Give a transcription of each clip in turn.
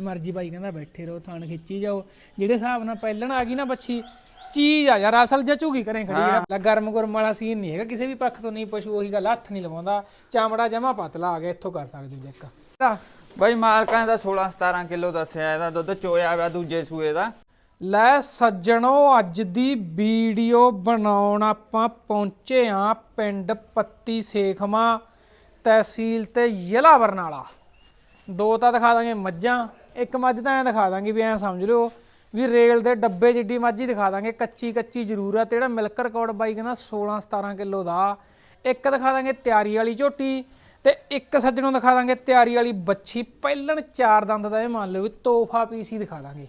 ਮਰਜ਼ੀ ਬਾਈ ਕਹਿੰਦਾ ਬੈਠੇ ਰਹੋ ਥਣ ਖਿੱਚੀ ਜਾਓ। ਜਿਹੜੇ ਹਿਸਾਬ ਨਾਲ ਪਹਿਲਣ ਆ ਗਈ ਨਾ ਬੱਚੀ ਚੀਜ਼ ਆ ਯਾਰ ਅਸਲ ਜਾਂ ਝੂਗੀ ਕਰੇ ਖੜੀ ਲੈ ਗਰਮ ਗਰਮ ਵਾਲਾ ਸੀਨ ਨਹੀਂ ਹੈਗਾ ਕਿਸੇ ਵੀ ਪੱਖ ਤੋਂ ਨਹੀਂ ਪਸ਼ੂ ਉਹੀ ਗੱਲ ਹੱਥ ਨਹੀਂ ਲਵਾਉਂਦਾ। ਚਾਮੜਾ ਜਮਾ ਪਤਲਾ ਆ ਗਿਆ ਇੱਥੋਂ ਕਰ ਸਕਦੇ ਚੈੱਕ ਬਈ ਮਾਲਕਾਂ ਦਾ 16 17 ਕਿਲੋ ਦੱਸਿਆ ਇਹਦਾ ਦੁੱਧ ਚੋਇਆ ਵਾ ਦੂਜੇ ਸੂਏ ਦਾ। ਲੈ ਸੱਜਣੋ ਅੱਜ ਦੀ ਵੀਡੀਓ ਬਣਾਉਣ ਆਪਾਂ ਪਹੁੰਚੇ ਆ ਪਿੰਡ ਪੱਤੀ ਸੇਖਮਾ ਤਹਿਸੀਲ ਤੇ ਜ਼ਿਲ੍ਹਾ ਬਰਨਾਲਾ ਦੋ ਤਾਂ ਦਿਖਾ ਦਾਂਗੇ ਮੱਝਾਂ। ਇੱਕ ਮੱਝ ਤਾਂ ਐ ਦਿਖਾ ਦਾਂਗੇ ਵੀ ਐ ਸਮਝ ਲਿਓ ਵੀ ਰੇਲ ਦੇ ਡੱਬੇ ਜਿੱਡੀ ਮੱਝ ਦਿਖਾ ਦਾਂਗੇ, ਕੱਚੀ ਕੱਚੀ ਜ਼ਰੂਰ ਆ, ਤੇ ਜਿਹੜਾ ਮਿਲਕ ਰਿਕਾਰਡ ਬਾਈ ਕਹਿੰਦਾ 16 17 ਕਿਲੋ ਦਾ, ਇੱਕ ਦਿਖਾ ਦਾਂਗੇ ਤਿਆਰੀ ਵਾਲੀ ਝੋਟੀ, ਤੇ ਇੱਕ ਸੱਜਣੋਂ ਦਿਖਾ ਦਾਂਗੇ ਤਿਆਰੀ ਵਾਲੀ ਬੱਚੀ ਪਹਿਲਣ ਚਾਰ ਦੰਦ ਦਾ ਇਹ ਮੰਨ ਲਓ ਵੀ ਤੋਹਫਾ ਪੀਸ ਹੀ ਦਿਖਾ ਦਾਂਗੇ।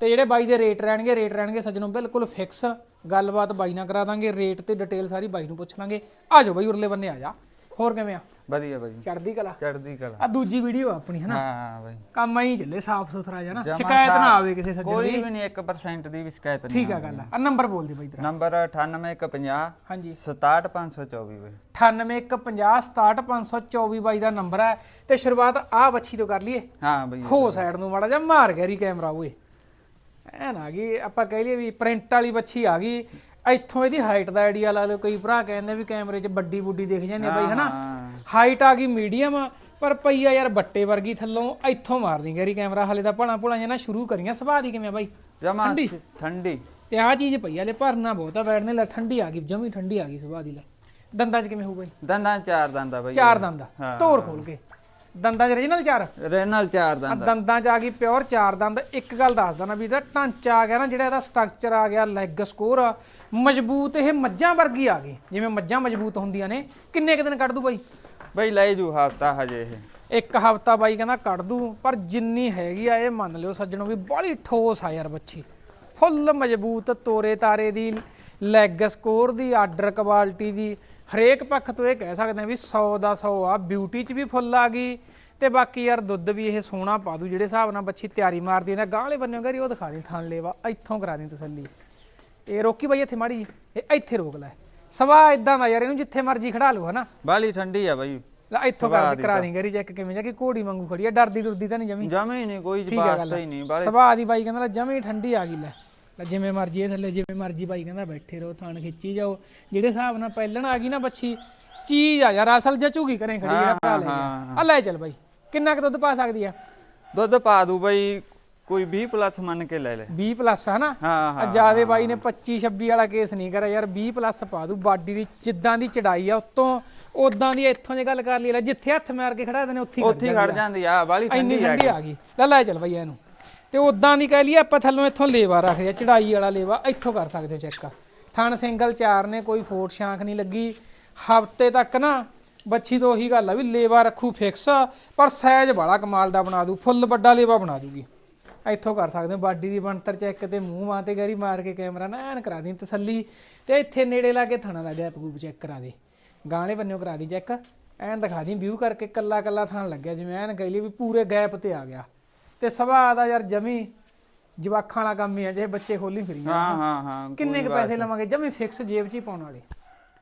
ਤੇ ਜਿਹੜੇ ਬਾਈ ਦੇ ਰੇਟ ਰਹਿਣਗੇ ਰੇਟ ਰਹਿਣਗੇ ਸੱਜਣੋਂ ਬਿਲਕੁਲ ਫਿਕਸ ਗੱਲਬਾਤ ਬਾਈ ਨਾਲ ਕਰਾ ਦਾਂਗੇ, ਰੇਟ ਤੇ ਡਿਟੇਲ ਸਾਰੀ ਬਾਈ ਨੂੰ ਪੁੱਛ ਲਾਂਗੇ। ਆ ਜਾਓ ਬਾਈ, ਉਰਲੇ ਬੰਨੇ ਆ ਜਾ। ਹੋਰ ਕਿਵੇਂ ਆ? ਵਧੀਆ ਬਈ ਚੜਦੀ ਕਲਾ? ਚੜਦੀ ਕਲਾ। ਆ ਦੂਜੀ ਵੀਡੀਓ ਆਪਣੀ ਹਨਾ? ਹਾਂ ਬਈ ਕੰਮ ਹੀ ਚੱਲੇ ਸਾਫ਼ ਸੁਥਰਾ ਨਾ। ਜਮਾਂ ਸ਼ਿਕਾਇਤ ਨਾ। ਆਵੇ ਕਿਸੇ ਸੱਜਣ ਕੋਈ ਦੀ। ਵੀ ਨਹੀਂ 1% ਦੀ ਵੀ ਸ਼ਿਕਾਇਤ ਨਹੀਂ ਠੀਕ ਆ ਗੱਲ ਆ। ਨੰਬਰ ਬੋਲ ਦੇ ਬਾਈ ਤੇਰਾ। ਨੰਬਰ 98150 ਹਾਂਜੀ। 67524 ਬਈ। 9815067524 ਬਾਈ ਦਾ ਨੰਬਰ ਹੈ ਤੇ ਸ਼ੁਰੂਆਤ ਆ ਬੱਚੀ ਤੋਂ ਕਰ ਲਈਏ। ਹਾਂ ਬਈ ਹੋ ਸਾਈਡ ਨੂੰ ਮਾੜਾ ਜਿਹਾ ਮਾਰ ਗਿਆ ਰੀ ਕੈਮਰਾ ਓਏ। ਐਨ ਆ ਗਈ ਆਪਾਂ ਕਹਿ ਲਈਏ ਵੀ ਪ੍ਰਿੰਟ ਵਾਲੀ ਬੱਚੀ ਆ ਗਈ। ਇੱਥੋਂ ਇਹਦੀ ਹਾਈਟ ਦਾ ਆਈਡੀਆ ਲਾ ਲਓ ਕਈ ਭਰਾ ਕਹਿੰਦੇ ਵੀ ਕੈਮਰੇ 'ਚ ਵੱਡੀ ਬੁੱਡੀ ਦਿਖ ਜਾਂਦੀ ਆ ਬਾਈ ਹਨਾ? ਹਾਂ। ਹਾਈਟ ਆ ਗਈ ਮੀਡੀਅਮ ਪਰ ਪਈਆ ਯਾਰ ਬੱਟੇ ਵਰਗੀ ਥੱਲੋਂ ਇੱਥੋਂ ਮਾਰਦੀ ਗੈਰੀ ਕੈਮਰਾ ਹਲੇ ਤਾਂ ਭਲਾ ਭੁਲਾ ਨਾ ਸ਼ੁਰੂ ਕਰੀਆਂ ਸੁਭਾਅ ਦੀ ਕਿਵੇਂ ਬਾਈ? ਜਮਾ ਠੰਡੀ? ਠੰਡੀ। ਤੇ ਆ ਚੀਜ਼ ਪਈ ਆ ਲੈ ਭਰਨਾ ਬਹੁਤਾ ਬੈਠਨੇ ਲੈ ਠੰਡੀ ਆ ਗਈ ਜਮੀ ਠੰਡੀ ਆ ਗਈ ਸੁਭਾਅ ਦੀ ਲੈ। ਦੰਦਾਂ 'ਚ ਕਿਵੇਂ ਹੋਊ ਬਾਈ? ਦੰਦਾਂ ਚਾਰ ਦੰਦਾ ਬਈ। ਚਾਰ ਦੰਦ ਆ। ਹਾਂ। ਧੋਰ ਖੋਲ ਕੇ। ਦੰਦਾਂ 'ਚ origignal ਚਾਰ? ਰੈਨਲ ਚਾਰ ਦੰਦਾ ਦੰਦਾਂ 'ਚ ਆ ਗਈ ਪਿਓਰ ਚਾਰ ਦੰਦ। ਇੱਕ ਗੱਲ ਦੱਸਦਾ ਨਾ ਵੀ ਇਹਦਾ ਢਾਂਚਾ ਆ ਗਿਆ ਨਾ ਜਿਹੜਾ ਇਹਦਾ ਸਟਰਕਚਰ ਆ ਗਿਆ ਲੈਗ ਸਕੋਰ ਆ ਮਜ਼ਬੂਤ ਇਹ ਮੱਝਾਂ ਵਰਗੀ ਆ ਗਈ। ਜਿਵੇਂ ਮੱਝਾਂ ਮਜ਼ਬੂਤ ਹੁੰਦੀਆਂ ਨੇ ਕਿੰਨੇ ਕੁ ਦਿਨ ਕੱਢ ਦੂ ਬਾਈ? ਬਈ ਲੈ ਜੂ ਹਫਤਾ ਹਜੇ ਇਹ। ਇੱਕ ਹਫਤਾ ਬਾਈ ਕਹਿੰਦਾ ਕੱਢ ਦੂ ਪਰ ਜਿੰਨੀ ਹੈਗੀ ਆ ਇਹ ਮੰਨ ਲਿਓ ਸੱਜਣੋ ਵੀ ਬੜੀ ਠੋਸ ਆ ਯਾਰ ਬੱਚੀ। ਫੁੱਲ ਮਜ਼ਬੂਤ ਤੋਰੇ ਤਾਰੇ ਦੀ ਲੈਗ ਸਕੋਰ ਦੀ ਆਰਡਰ ਕੁਆਲਿਟੀ ਦੀ ਹਰੇਕ ਪੱਖ ਤੋਂ ਇਹ ਕਹਿ ਸਕਦੇ ਆ ਵੀ 100 ਦਾ 100 ਆ ਬਿਊਟੀ 'ਚ ਵੀ ਫੁੱਲ ਆ ਗਈ ਤੇ ਬਾਕੀ ਯਾਰ ਦੁੱਧ ਵੀ ਇਹ ਸੋਹਣਾ ਪਾ ਦੂ ਜਿਹੜੇ ਹਿਸਾਬ ਨਾਲ ਬੱਚੀ ਤਿਆਰੀ ਮਾਰਦੀ ਨਾ ਗਾਂਹਲੇ ਬੰਨਿਓ ਗਰੀ ਉਹ ਦਿਖਾ ਦੇ ਥਣ ਲੇਵਾ ਇੱਥੋਂ ਕਰਾ ਦੇ ਤਸੱਲੀ। ਇਹ ਰੋਕੀ ਬਾਈ ਇੱਥੇ ਮਾੜੀ ਜਿਹੀ, ਇਹ ਇੱਥੇ ਰੋਕ ਲੈ। ਸਵਾ ਇਦਾਂ ਦਾ ਯਾਰ ਇਹਨੂੰ ਜਿੱਥੇ ਮਰਜ਼ੀ ਖੜਾ ਲਓ ਹਨਾ? ਬਾਲੀ ਠੰਡੀ ਆ ਬਈ। ਲੈ ਇੱਥੋਂ ਕਰ ਕਰਾ ਦੀ ਗਰੀ ਚੈੱਕ ਕਿਵੇਂ ਜਾ ਕਿ ਘੋੜੀ ਵਾਂਗੂ ਖੜੀ ਆ ਡਰਦੀ ਡਰਦੀ ਤਾਂ ਨਹੀਂ ਜਮੀ। ਜਮੇ ਹੀ ਨਹੀਂ ਕੋਈ ਗੱਲ ਜਵਾਸਤਾ ਹੀ ਨਹੀਂ ਬਾਲੇ। ਸੁਭਾਅ ਦੀ ਬਾਈ ਕਹਿੰਦਾ ਜਮੀ ਠੰਡੀ ਆ ਗਈ ਲੈ। ਲੈ ਜਿਵੇਂ ਮਰਜ਼ੀ ਇਹ ਥੱਲੇ ਜਿਵੇਂ ਮਰਜ਼ੀ ਬਾਈ ਕਹਿੰਦਾ ਬੈਠੇ ਰਹੋ ਥਣ ਖਿੱਚੀ ਜਾਓ। ਜਿਹੜੇ ਹਿਸਾਬ ਨਾਲ ਪਹਿਲਣ ਆ ਗਈ ਨਾ ਬੱਚੀ ਚੀਜ਼ ਆ ਯਾਰ ਅਸਲ ਜਾਂ ਝੂਗੀ ਕਰੇ ਖੜੀ ਜਿਹੜਾ ਭਰਾ ਲੈ ਗਿਆ। ਆ ਲੈ ਚੱਲ ਬਾਈ ਕਿੰਨਾ ਕੁ ਦੁੱਧ ਪਾ ਸਕਦੀ ਆ? ਦੁੱਧ ਪਾ ਦੂ ਬਈ ਕੋਈ 20 ਪਲੱਸ ਮੰਨ ਕੇ ਲੈ ਲੈ। 20 ਪਲੱਸ ਹਨਾ ਹਾਂ ਆ ਹਾਂ ਜਿਆਦੇ ਬਾਈ ਨੇ 25 26 ਵਾਲਾ ਕੇਸ ਨਹੀਂ ਕਰਿਆ ਯਾਰ 20 ਪਲੱਸ ਪਾ ਦੂ ਬਾਡੀ ਦੀ ਜਿੱਦਾਂ ਦੀ ਚੜਾਈ ਆ ਉਤੋਂ ਉਦਾਂ ਦੀ ਇੱਥੋਂ ਜੇ ਗੱਲ ਕਰ ਲਈ ਲੈ ਜਿੱਥੇ ਹੱਥ ਮਾਰ ਕੇ ਖੜਾ ਦੇਣੇ ਉੱਥੇ ਹੀ ਉੱਥੇ ਹੀ ਖੜ ਜਾਂਦੀ ਆ ਬਾਲੀ ਇੰਨੀ ਠੰਡੀ ਆ ਗਈ। ਲੈ ਲੈ ਚੱਲ ਬਈ ਇਹਨੂੰ। ਤੇ ਉਦਾਂ ਦੀ ਕਹਿ ਲਈਏ ਆਪਾਂ ਥੱਲੋਂ ਇੱਥੋਂ ਲੇਵਾ ਰੱਖਦੇ ਆ, ਚੜਾਈ ਵਾਲਾ ਲੇਵਾ, ਇੱਥੋਂ ਕਰ ਸਕਦੇ ਹੋ ਚੈੱਕ ਥਣ ਸਿੰਗਲ ਚਾਰ ਨੇ, ਕੋਈ ਫੋਟ ਸ਼ਾਂਖ ਨਹੀਂ ਲੱਗੀ। ਹਫ਼ਤੇ ਤੱਕ ਨਾ, ਬੱਚੀ ਤੋਂ ਉਹੀ ਗੱਲ ਆ ਵੀ ਲੇਵਾ ਰੱਖੂ ਫਿਕਸ ਪਰ ਸਾਈਜ਼ ਬੜਾ ਕਮਾਲ ਦਾ ਬਣਾ ਦੂ, ਫੁੱਲ ਵੱਡਾ ਲੇਵਾ ਬਣਾ ਦੂਗੀ। ਇੱਥੋਂ ਕਰ ਸਕਦੇ ਹੋ ਬਾਡੀ ਦੀ ਬਣਤਰ ਚੈੱਕ ਤੇ ਮੂੰਹ ਮਾਂ ਤੇ ਗਰੀ ਮਾਰ ਕੇ ਕੈਮਰਾ ਨਾ ਐਨ ਕਰਾ ਦੀ ਤਸੱਲੀ, ਤੇ ਇੱਥੇ ਨੇੜੇ ਲਾ ਕੇ ਥਣਾ ਦਾ ਗੈਪ ਗੂਪ ਚੈੱਕ ਕਰਾ ਦੇ। ਗਾਣੇ ਬੰਨਿਓ ਕਰਾ ਦੀ ਚੈੱਕ, ਐਨ ਦਿਖਾ ਦੀ ਵਿਊ ਕਰਕੇ ਕੱਲਾ ਕੱਲਾ ਥਣ ਲੱਗਿਆ, ਜਿਵੇਂ ਐਨ ਕਹਿ ਲਈ ਵੀ ਪੂਰੇ ਗੈਪ ਤੇ ਆ ਗਿਆ। ਤੇ ਸੁਭਾਅ ਦਾ ਯਾਰ ਜਮੀ ਜਵਾਖਾਂ ਵਾਲਾ ਕੰਮ ਹੀ ਆ ਜੇ ਬੱਚੇ ਖੋਲੀ ਫਿਰੀ ਜਾਂਦੇ। ਹਾਂ ਹਾਂ ਹਾਂ ਕਿੰਨੇ ਕ ਪੈਸੇ ਲਵਾਂਗੇ? ਜਮੀ ਫਿਕਸ ਜੇਬ 'ਚ ਹੀ ਪਾਉਣ ਵਾਲੇ।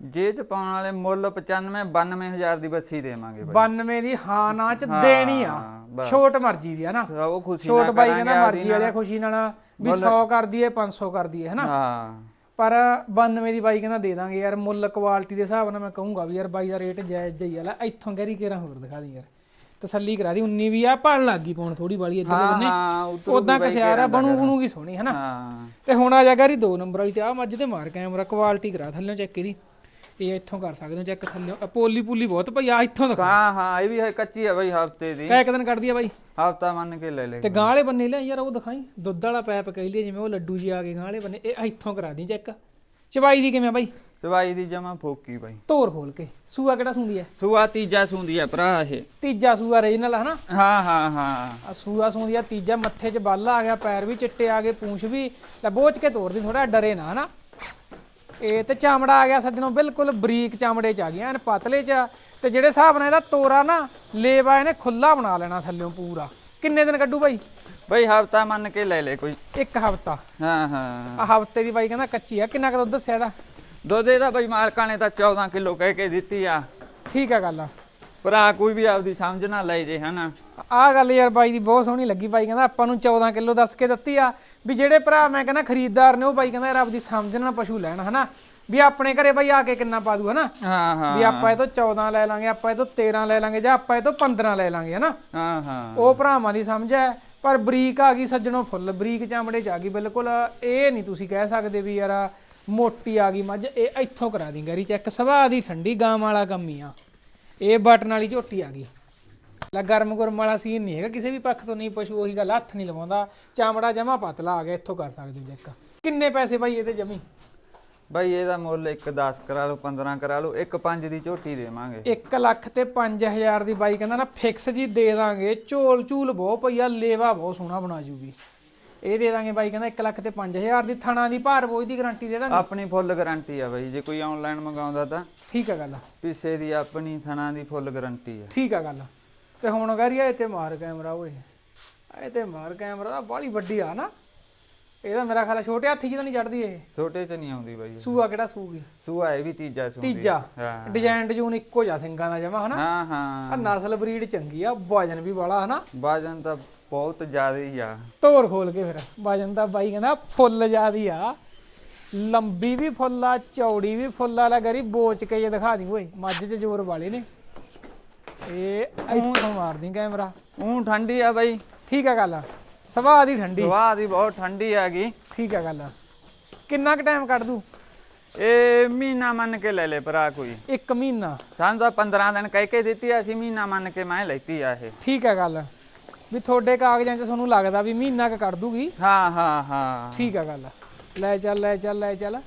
ਜੇ ਚ ਪਾਉਣ ਵਾਲੇ ਮੁੱਲ 95 92000 ਦੀ ਬੱਸੀ ਦੇਵਾਂਗੇ ਬਈ 92 ਦੀ ਹਾਂ ਨਾ ਚ ਦੇਣੀ ਆ। ਛੋਟ ਮਰਜ਼ੀ ਦੀ ਆ ਨਾ। ਉਹ ਖੁਸ਼ੀ ਛੋਟ ਨਾਲ ਬਾਈ ਕਰਾਂਗੇ ਕਹਿੰਦਾ ਮਰਜ਼ੀ ਵਾਲਿਆ ਖੁਸ਼ੀ ਨਾਲ ਵੀ 100 ਕਰ ਦਈਏ 500 ਕਰ ਦਈਏ ਹਨਾ? ਹਾਂ। ਪਰ 92 ਦੀ ਬਾਈ ਕਹਿੰਦਾ ਦੇ ਦਾਂਗੇ ਯਾਰ ਮੁੱਲ ਕੁਆਲਿਟੀ ਦੇ ਹਿਸਾਬ ਨਾਲ ਮੈਂ ਕਹੂੰਗਾ ਵੀ ਯਾਰ ਬਾਈ ਦਾ ਰੇਟ ਜਾਇਜ਼ ਜਈ ਵਾਲਾ। ਇੱਥੋਂ ਗੈਰੀ ਕੇਰਾ ਹੋਰ ਦਿਖਾ ਦੀ ਯਾਰ। ਤਸੱਲੀ ਕਰਾ ਦੀ 19 ਵੀ ਆ ਪੜ ਲੱਗ ਗਈ ਪਾਉਣ ਥੋੜੀ ਬਾਲੀ ਇੱਧਰ ਬੰਨੇ ਉਦਾਂ ਕਸਿਆਰ ਆ ਬਣੂ ਬਣੂਗੀ ਸੋਹਣੀ ਹਨਾ? ਤੇ ਹੁਣ ਆ ਜਾ ਗਾਰੀ 2 ਨੰਬਰ ਵਾਲੀ ਤੇ ਆ ਮੱਝ ਤੇ ਮਾਰ ਕੈਮਰਾ ਕੁਆਲਿਟੀ ਕਰਾ ਥੱਲੇ ਚੈੱਕ ਇਹਦੀ। ਇਹ ਇੱਥੋਂ ਕਰ ਸਕਦੇ ਹੋ ਚੈੱਕ ਥੱਲੇ ਪੋਲੀ ਪੂਲੀ ਬਹੁਤ ਪਈ ਆ ਇੱਥੋਂ ਦਿਖਾ। ਹਾਂ ਹਾਂ ਇਹ ਵੀ ਹੈ ਕੱਚੀ ਹੈ ਬਈ ਹਫ਼ਤੇ ਦੀ। ਕੈ ਇੱਕ ਦਿਨ ਕੱਢਦੀ ਆ ਬਾਈ? ਹਫਤਾ ਮੰਨ ਕੇ ਲੈ ਲੈ। ਤੇ ਗਾਂ ਵਾਲੇ ਬੰਨੇ ਲੈ ਯਾਰ ਉਹ ਦਿਖਾਈ। ਦੁੱਧ ਵਾਲਾ ਪੈਪ ਕਹਿ ਲਈਏ ਜਿਵੇਂ ਉਹ ਲੱਡੂ ਜੀ ਆ ਗਏ ਗਾਂ ਵਾਲੇ ਬੰਨੇ ਇਹ ਇੱਥੋਂ ਕਰਾ ਦੀ ਚੈੱਕ ਚਵਾਈ ਦੀ ਕਿਵੇਂ ਬਾਈ? ਸਵਾਈ ਦੀ ਜਮਾ ਫੋਕੀ ਬਾਈ। ਧੋਰ ਖੋਲ ਕੇ। ਸੂਆ ਕਿਹੜਾ ਸੁੰਦੀ ਹੈ ਸੂਆ ਤੀਜਾ ਸੁੰਦੀ ਆ ਭਰਾ ਇਹ। ਤੀਜਾ ਸੂਆ ਰੀਜਨਲ ਹਨਾ? ਹਾਂ ਹਾਂ ਹਾਂ। ਆ ਸੂਆ ਸੁੰਦੀ ਆ ਤੀਜਾ ਮੱਥੇ 'ਚ ਬੱਲ ਆ ਗਿਆ ਪੈਰ ਵੀ ਚਿੱਟੇ ਆ ਗਏ ਪੂੰਛ ਵੀ। ਲੈ ਬੋਚ ਕੇ ਤੋਰਦੀ ਥੋੜਾ ਡਰੇ ਨਾ ਹਨਾ। ਇਹ ਤੇ ਚਾਮੜਾ ਆ ਗਿਆ ਸੱਜਣੋ ਬਿਲਕੁਲ ਬਰੀਕ ਚਾਮੜੇ 'ਚ ਆ ਗਿਆ ਐਨ ਪਤਲੇ 'ਚ। ਤੇ ਜਿਹੜੇ ਹਿਸਾਬ ਨਾਲ ਇਹਦਾ ਤੋਰਾ ਨਾ ਲੇਵਾ ਇਹਨੇ ਖੁੱਲਾ ਬਣਾ ਲੈਣਾ ਥੱਲਿਓਂ ਪੂਰਾ। ਕਿੰਨੇ ਦਿਨ ਕੱਢੂ ਬਾਈ? ਬਈ ਹਫਤਾ ਮੰਨ ਕੇ ਲੈ ਲੈ ਕੋਈ। ਇੱਕ ਹਫਤਾ। ਹਾਂ ਹਾਂ। ਆ ਹਫ਼ਤੇ ਦੀ ਬਾਈ ਕਹਿੰਦਾ ਕੱਚੀ ਆ ਕਿੰਨਾ ਕੁ ਦੁੱਧ ਦੱਸਿਆ ਇਹਦਾ? ਦੁੱਧ ਇਹਦਾ ਬਈ ਮਾਲਕਾਂ ਨੇ ਤਾਂ 14 ਕਿਲੋ ਕਹਿ ਕੇ ਦਿੱਤੀ ਆ। ਠੀਕ ਆ ਗੱਲ ਆ। ਭਰਾ ਕੋਈ ਵੀ ਆਪਦੀ ਸਮਝ ਨਾ ਲੈ ਜੇ ਹਨਾ। ਆਹ ਗੱਲ ਯਾਰ ਬਾਈ ਦੀ ਬਹੁਤ ਸੋਹਣੀ ਲੱਗੀ। ਬਾਈ ਕਹਿੰਦਾ ਆਪਾਂ ਨੂੰ 14 ਕਿਲੋ ਦੱਸ ਕੇ ਦਿੱਤੀ ਆ ਵੀ ਜਿਹੜੇ ਭਰਾ ਮੈਂ ਕਹਿੰਦਾ ਖਰੀਦਦਾਰ ਨੇ ਉਹ ਬਾਈ ਕਹਿੰਦਾ ਯਾਰ ਆਪਦੀ ਸਮਝ ਨਾਲ ਪਸ਼ੂ ਲੈਣ ਹਨਾ। ਵੀ ਆਪਣੇ ਘਰੇ ਬਾਈ ਆ ਕੇ ਕਿੰਨਾ ਪਾ ਦੂ ਹਨਾ। ਹਾਂ ਹਾਂ। ਵੀ ਆਪਾਂ ਇਹ ਤੋਂ 14 ਲੈ ਲਾਂਗੇ ਆਪਾਂ ਇਹ ਤੋਂ 13 ਲੈ ਲਾਂਗੇ ਜਾਂ ਆਪਾਂ ਇਹ ਤੋਂ 15 ਲੈ ਲਾਂਗੇ ਹਨਾ। ਹਾਂ ਹਾਂ। ਉਹ ਭਰਾਵਾਂ ਦੀ ਸਮਝ ਹੈ ਪਰ ਬਰੀਕ ਆ ਗਈ ਸੱਜਣੋਂ ਫੁੱਲ ਬਰੀਕ ਚਾਮੜੇ ਚ ਆ ਗਈ ਬਿਲਕੁਲ। ਇਹ ਨਹੀਂ ਤੁਸੀਂ ਕਹਿ ਸਕਦੇ ਵੀ ਯਾਰ ਮੋਟੀ ਆ ਗਈ ਮੱਝ ਇਹ ਇੱਥੋਂ ਕਰਾ ਦੀ ਗਰੀ ਚੈੱਕ ਸਵਾਹ ਦੀ ਠੰਡੀ ਗਾਂ ਵਾਲਾ ਕੰਮ ਹੀ ਆ। ਇਹ ਬਟਨ ਵਾਲੀ ਝੋਟੀ ਆ ਗਈ। ਲੈ ਗਰਮ ਗੁਰਮ ਵਾਲਾ ਸੀਨ ਨਹੀਂ ਹੈਗਾ ਕਿਸੇ ਵੀ ਪੱਖ ਤੋਂ ਨਹੀਂ ਪਸ਼ੂ ਉਹੀ ਗੱਲ ਹੱਥ ਨਹੀਂ ਲਵਾਉਂਦਾ। ਚਾਮੜਾ ਜਮਾ ਪਤਲਾ ਆ ਗਿਆ ਇੱਥੋਂ ਕਰ ਸਕਦੇ ਹੋ ਚੈੱਕ ਕਿੰਨੇ ਪੈਸੇ ਬਾਈ ਇਹਦੇ ਜਮੀ? ਬਾਈ ਇਹਦਾ ਮੁੱਲ ਇੱਕ 10 ਕਰਾ ਲਓ 15 ਕਰਾ ਲਓ ਇੱਕ 5 ਦੀ ਝੋਟੀ ਦੇਵਾਂਗੇ। 1 ਲੱਖ ਤੇ 5000 ਦੀ ਬਾਈ ਕਹਿੰਦਾ ਨਾ ਫਿਕਸ ਜੀ ਦੇ ਦਾਂਗੇ। ਝੋਲ ਝੂਲ ਬਹੁਤ ਪਈਆ ਲੇਵਾ ਬਹੁਤ ਸੋਹਣਾ ਬਣਾ ਜੂਗੀ ਇਹ ਦੇ ਦਾਂਗੇ ਬਾਈ ਕਹਿੰਦਾ 1 ਲੱਖ ਤੇ 5000 ਦੀ ਥਣਾ ਦੀ ਭਾਰ ਬੋਝ ਦੀ ਗਾਰੰਟੀ ਦੇ ਦਾਂਗੇ। ਆਪਣੀ ਫੁੱਲ ਗਾਰੰਟੀ ਆ ਬਾਈ ਜੇ ਕੋਈ ਆਨਲਾਈਨ ਮੰਗਾਉਂਦਾ ਤਾਂ। ਠੀਕ ਆ ਗੱਲ ਪਿੱਛੇ ਦੀ ਆਪਣੀ ਥਣਾ ਦੀ ਫੁੱਲ ਗਾਰੰਟੀ ਆ। ਠੀਕ ਆ ਗੱਲ ਤੇ ਹੁਣ ਕਰੀਏ ਤੇ ਮਾਰ ਕੈਮਰਾ ਓਏ। ਇਹ ਤੇ ਮਾਰ ਕੈਮਰਾ ਦਾ ਬਾਲੀ ਵੱਡੀ ਆ ਨਾ। ਇਹਦਾ ਮੇਰਾ ਖਿਆਲ ਛੋਟੇ ਹਾਥੀ ਜੀ ਤਾਂ ਨਹੀਂ ਚੜਦੀ ਇਹ। ਛੋਟੇ ਚ ਨਹੀਂ ਆਉਂਦੀ ਬਾਈ ਸੂਆ ਕਿਹੜਾ ਸੂਗੀ? ਸੂਆ ਇਹ ਵੀ ਤੀਜਾ ਸੂੰਦੀ ਤੀਜਾ। ਡਿਜ਼ਾਈਨ ਡਿਜ਼ੂਨ ਇੱਕੋ ਜਿਹਾ ਸਿੰਘਾਂ ਦਾ ਜਮਾ ਹਨਾ? ਹਾਂ ਆ ਹਾਂ ਨਸਲ ਬਰੀਡ ਚੰਗੀ ਆ ਵਜਨ ਵੀ ਵਾਲਾ ਹਨਾ? ਬਾਜਨ ਤਾਂ ਬਹੁਤ ਜ਼ਿਆਦਾ ਹੀ ਆ। ਧੋਰ ਖੋਲ ਕੇ ਫਿਰ ਵਜਨ ਦਾ ਬਾਈ ਕਹਿੰਦਾ ਫੁੱਲ ਜਿਆਦੀ ਆ। ਲੰਬੀ ਵੀ ਫੁੱਲ ਆ ਚੌੜੀ ਵੀ ਫੁੱਲ ਆ ਗਰੀ ਬੋਚ ਕੇ ਜੇ ਦਿਖਾ ਦੀ ਓਏ ਮੱਝ 'ਚ ਜ਼ੋਰ ਵਾਲੇ ਨੇ। ਇਹ ਇੱਥੋਂ ਮਾਰਦੀ ਕੈਮਰਾ। ਉਹ ਠੰਡੀ ਆ ਬਾਈ। ਠੀਕ ਆ ਗੱਲ ਸਵਾਹ ਦੀ ਠੰਡੀ। ਸਵਾਹ ਦੀ ਬਹੁਤ ਠੰਡੀ ਆ ਗਈ ਠੀਕ ਆ ਗੱਲ ਕਿੰਨਾ ਕੁ ਟਾਈਮ ਕੱਢ ਦੂ? ਇਹ ਮਹੀਨਾ ਮੰਨ ਕੇ ਲੈ ਲੈ ਭਰਾ ਕੋਈ। ਇੱਕ ਮਹੀਨਾ। ਸਾਨੂੰ ਤਾਂ 15 ਦਿਨ ਕਹਿ ਕੇ ਦਿੱਤੀ ਆ, ਅਸੀਂ ਮਹੀਨਾ ਮੰਨ ਕੇ ਮੈਂ ਲੈਤੀ ਆ ਇਹ। ਠੀਕ ਆ ਗੱਲ ਵੀ ਤੁਹਾਡੇ ਕਾਗਜ਼ਾਂ 'ਚ ਤੁਹਾਨੂੰ ਲੱਗਦਾ ਵੀ ਮਹੀਨਾ ਕੁ ਕੱਢ ਦੂਗੀ। ਹਾਂ ਹਾਂ ਹਾਂ। ਠੀਕ ਆ ਗੱਲ ਲੈ ਚੱਲ ਲੈ ਚੱਲ ਲੈ ਚੱਲ।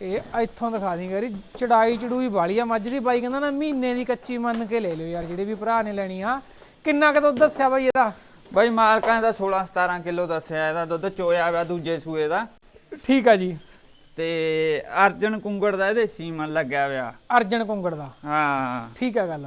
ਇਹ ਇੱਥੋਂ ਦਿਖਾ ਦੀ ਗਰੀ ਚੜਾਈ ਚੜੂਈ ਵਾਲੀ ਆ। ਮੱਝ ਦੀ ਬਾਈ ਕਹਿੰਦਾ ਨਾ ਮਹੀਨੇ ਦੀ ਕੱਚੀ ਮੰਨ ਕੇ ਲੈ ਲਿਓ ਯਾਰ ਜਿਹੜੇ ਵੀ ਭਰਾ ਨੇ ਲੈਣੀ ਆ। ਕਿੰਨਾ ਕੁ ਦੁੱਧ ਦੱਸਿਆ ਬਾਈ ਇਹਦਾ? ਬਾਈ ਮਾਲਕਾਂ ਦਾ 16 17 ਕਿਲੋ ਦੱਸਿਆ ਇਹਦਾ ਦੁੱਧ ਚੋਇਆ ਵਾ ਦੂਜੇ ਸੂਏ ਦਾ। ਠੀਕ ਆ ਜੀ। ਤੇ ਅਰਜਨ ਕੁੰਗੜ ਦਾ ਇਹਦੇ ਸੀਮਨ ਲੱਗਿਆ ਹੋਇਆ। ਅਰਜਨ ਕੁੰਗੜ ਦਾ। ਹਾਂ। ਠੀਕ ਆ ਗੱਲ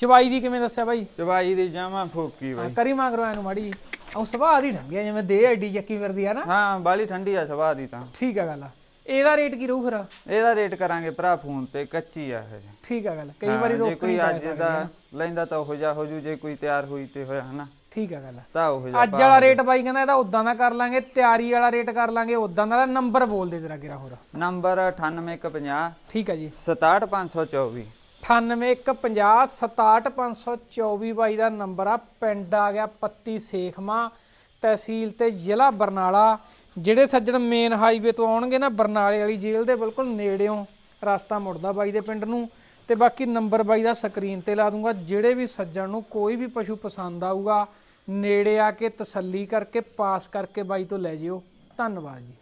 ਚਵਾਈ ਦੀ ਕਿਵੇਂ ਦੱਸਿਆ ਬਾਈ? ਚਵਾਈ ਦੀ ਜਾਵਾਂ ਫੋਕੀ ਬਾਈ। ਕਰੀ ਮੰਗਰੋ ਇਹਨੂੰ ਮਾੜੀ ਉਹ ਸੁਭਾਅ ਦੀ ਠੰਡੀ ਆ ਜਿਵੇਂ ਦੇ ਐਡੀ ਚੱਕੀ ਫਿਰਦੀ ਆ ਨਾ। ਹਾਂ ਬਾਲੀ ਠੰਡੀ ਆ ਸਵਾਹ ਦੀ ਤਾਂ। ਠੀਕ ਆ ਗੱਲ ਇਹਦਾ ਰੇਟ ਕੀ ਰਹੂ ਫਿਰ? ਇਹਦਾ ਰੇਟ ਕਰਾਂਗੇ ਭਰਾ ਫੋਨ ਤੇ ਕੱਚੀ ਆ ਇਹ। ਠੀਕ ਆ ਗੱਲ ਕਈ ਵਾਰੀ ਰੋਕ ਕੋਈ ਅੱਜ ਦਾ ਲੈਂਦਾ ਤਾਂ ਉਹ ਜਾ ਹੋ ਜੂ ਜੇ ਕੋਈ ਤਿਆਰ ਹੋਈ ਤੇ ਹੋਇਆ ਹਨਾ। ਠੀਕ ਆ ਗੱਲ ਤਾਂ ਉਹ ਜਾ ਅੱਜ ਵਾਲਾ ਰੇਟ ਬਾਈ ਕਹਿੰਦਾ ਇਹਦਾ ਉਦਾਂ ਦਾ ਕਰ ਲਾਂਗੇ ਤਿਆਰੀ ਵਾਲਾ ਰੇਟ ਕਰ ਲਾਂਗੇ ਉਦਾਂ ਦਾ ਨੰਬਰ ਬੋਲ ਦੇ ਤੇਰਾ ਕਿਰਾ ਹੋਰ। ਨੰਬਰ 98150 ਠੀਕ ਆ ਜੀ। 67524 9815678524 ਬਾਈ ਦਾ ਨੰਬਰ ਆ ਪਿੰਡ ਆ ਗਿਆ ਪੱਤੀ ਸੇਖਮਾ ਤਹਿਸੀਲ ਤੇ ਜ਼ਿਲ੍ਹਾ ਬਰਨਾਲਾ ਜਿਹੜੇ ਸੱਜਣ ਮੇਨ ਹਾਈਵੇ ਤੋਂ ਆਉਣਗੇ ਨਾ ਬਰਨਾਲੇ ਵਾਲੀ ਜੇਲ੍ਹ ਦੇ ਬਿਲਕੁਲ ਨੇੜਿਓਂ ਰਸਤਾ ਮੁੜਦਾ ਬਾਈ ਦੇ ਪਿੰਡ ਨੂੰ ਤੇ ਬਾਕੀ ਨੰਬਰ ਬਾਈ ਦਾ ਸਕਰੀਨ ਤੇ ਲਾ ਦੂੰਗਾ ਜਿਹੜੇ ਵੀ ਸੱਜਣ ਨੂੰ ਕੋਈ ਵੀ ਪਸ਼ੂ ਪਸੰਦ ਆਊਗਾ ਨੇੜੇ ਆ ਕੇ ਤਸੱਲੀ ਕਰਕੇ ਪਾਸ ਕਰਕੇ ਬਾਈ ਤੋਂ ਲੈ ਜਿਓ ਧੰਨਵਾਦ ਜੀ